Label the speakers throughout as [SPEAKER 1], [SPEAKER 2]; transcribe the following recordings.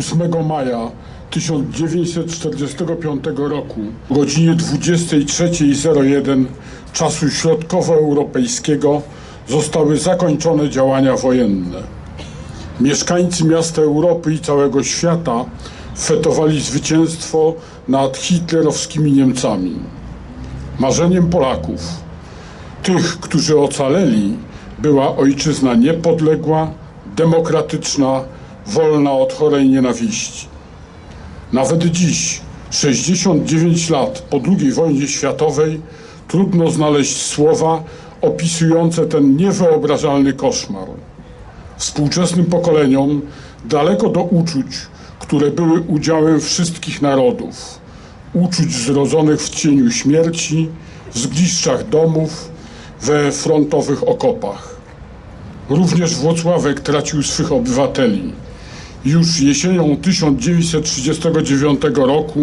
[SPEAKER 1] 8 maja 1945 roku o godzinie 23.01 czasu środkowoeuropejskiego zostały zakończone działania wojenne. Mieszkańcy miasta Europy i całego świata fetowali zwycięstwo nad hitlerowskimi Niemcami. Marzeniem Polaków, tych, którzy ocaleli, była ojczyzna niepodległa, demokratyczna, wolna od chorej nienawiści. Nawet dziś, 69 lat po II wojnie światowej, trudno znaleźć słowa opisujące ten niewyobrażalny koszmar. Współczesnym pokoleniom daleko do uczuć, które były udziałem wszystkich narodów, uczuć zrodzonych w cieniu śmierci, w zgliszczach domów, we frontowych okopach. Również Włocławek tracił swych obywateli. Już jesienią 1939 roku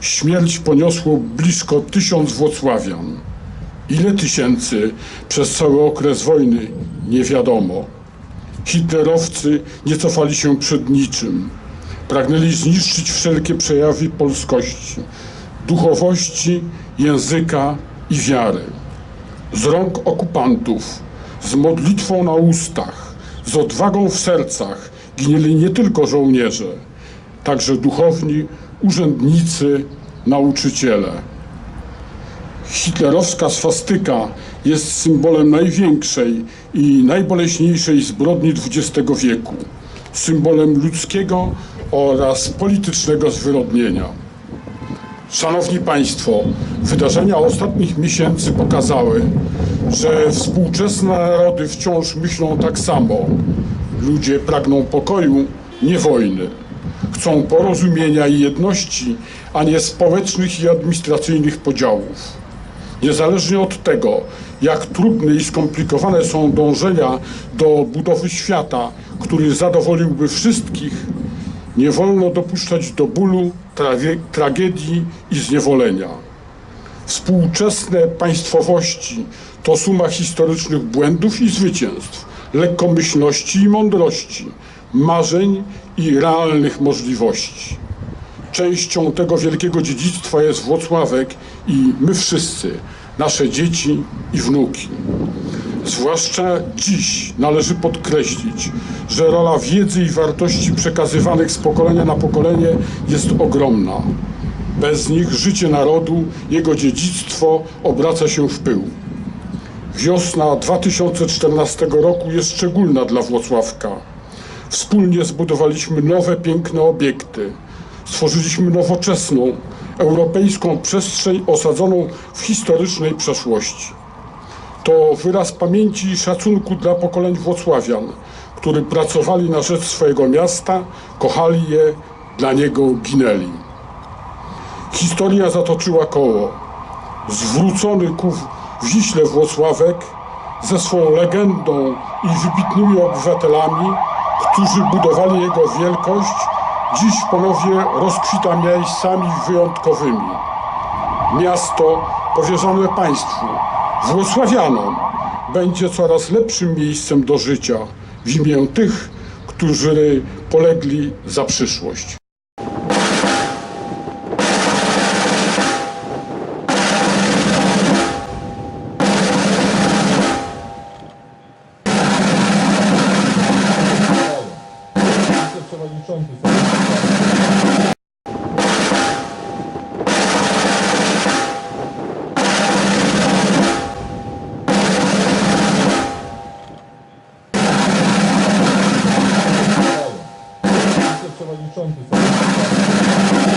[SPEAKER 1] śmierć poniosło blisko tysiąc Włocławian. Ile tysięcy przez cały okres wojny nie wiadomo. Hitlerowcy nie cofali się przed niczym. Pragnęli zniszczyć wszelkie przejawy polskości, duchowości, języka i wiary. Z rąk okupantów, z modlitwą na ustach, z odwagą w sercach ginęli nie tylko żołnierze, także duchowni, urzędnicy, nauczyciele. Hitlerowska swastyka jest symbolem największej i najboleśniejszej zbrodni XX wieku, symbolem ludzkiego oraz politycznego zwyrodnienia. Szanowni Państwo, wydarzenia ostatnich miesięcy pokazały, że współczesne narody wciąż myślą tak samo. Ludzie pragną pokoju, nie wojny. Chcą porozumienia i jedności, a nie społecznych i administracyjnych podziałów. Niezależnie od tego, jak trudne i skomplikowane są dążenia do budowy świata, który zadowoliłby wszystkich, nie wolno dopuszczać do bólu, tragedii i zniewolenia. Współczesne państwowości to suma historycznych błędów i zwycięstw, lekkomyślności i mądrości, marzeń i realnych możliwości. Częścią tego wielkiego dziedzictwa jest Włocławek i my wszyscy, nasze dzieci i wnuki. Zwłaszcza dziś należy podkreślić, że rola wiedzy i wartości przekazywanych z pokolenia na pokolenie jest ogromna. Bez nich życie narodu, jego dziedzictwo obraca się w pył. Wiosna 2014 roku jest szczególna dla Włocławka. Wspólnie zbudowaliśmy nowe, piękne obiekty. Stworzyliśmy nowoczesną, europejską przestrzeń osadzoną w historycznej przeszłości. To wyraz pamięci i szacunku dla pokoleń Włocławian, którzy pracowali na rzecz swojego miasta, kochali je, dla niego ginęli. Historia zatoczyła koło. Zwrócony ku Wiśle Włocławek ze swą legendą i wybitnymi obywatelami, którzy budowali jego wielkość, dziś ponownie rozkwita miejscami wyjątkowymi. Miasto powierzone państwu, Włocławianom, będzie coraz lepszym miejscem do życia w imię tych, którzy polegli za przyszłość. Савельцева девчонки.